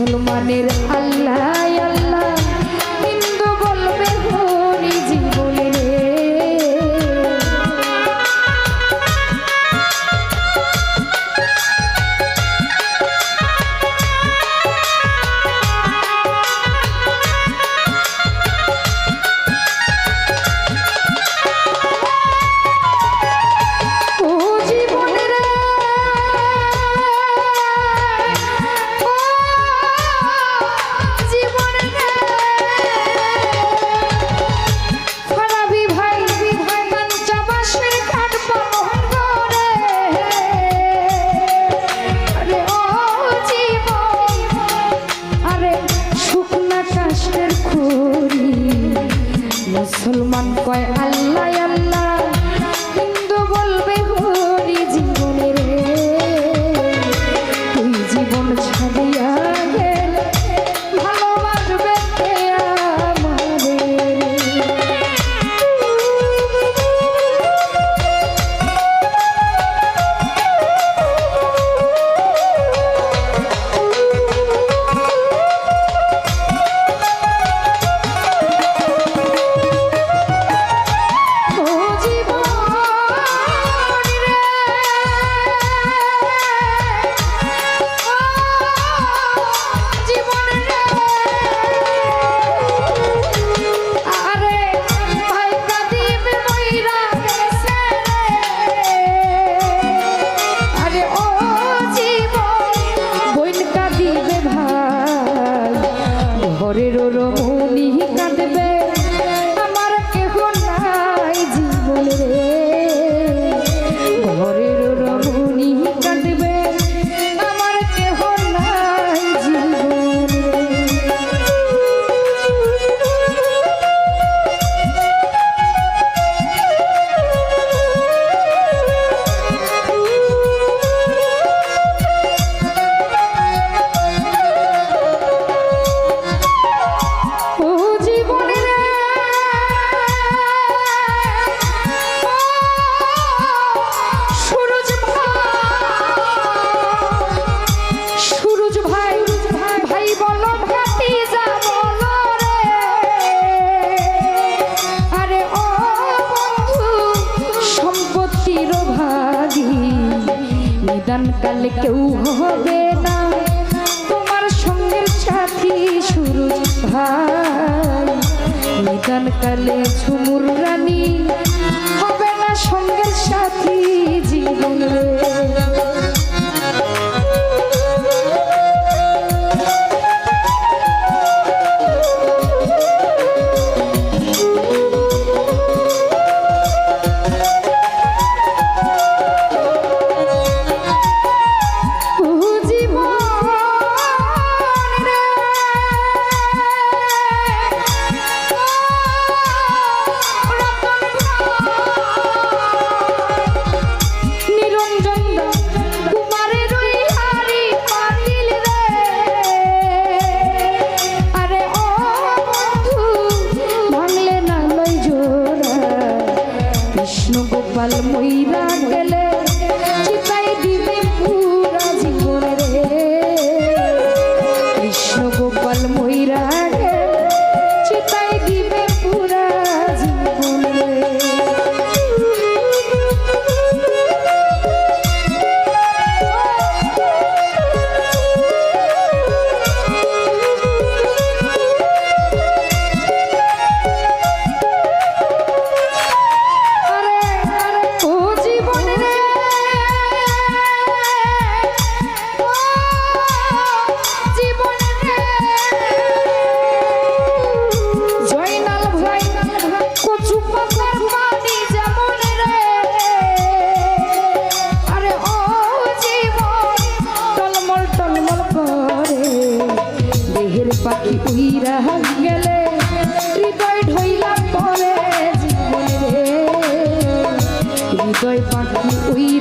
মুসলমানের আল্লাহ। দয়াল কেউ হবে না। তোমার সঙ্গের সাথী শুরু ভাই। কালে ঝুমুর রানী হবে না সঙ্গের সাথী জীবন রে। হৃদয় পাখি উইরা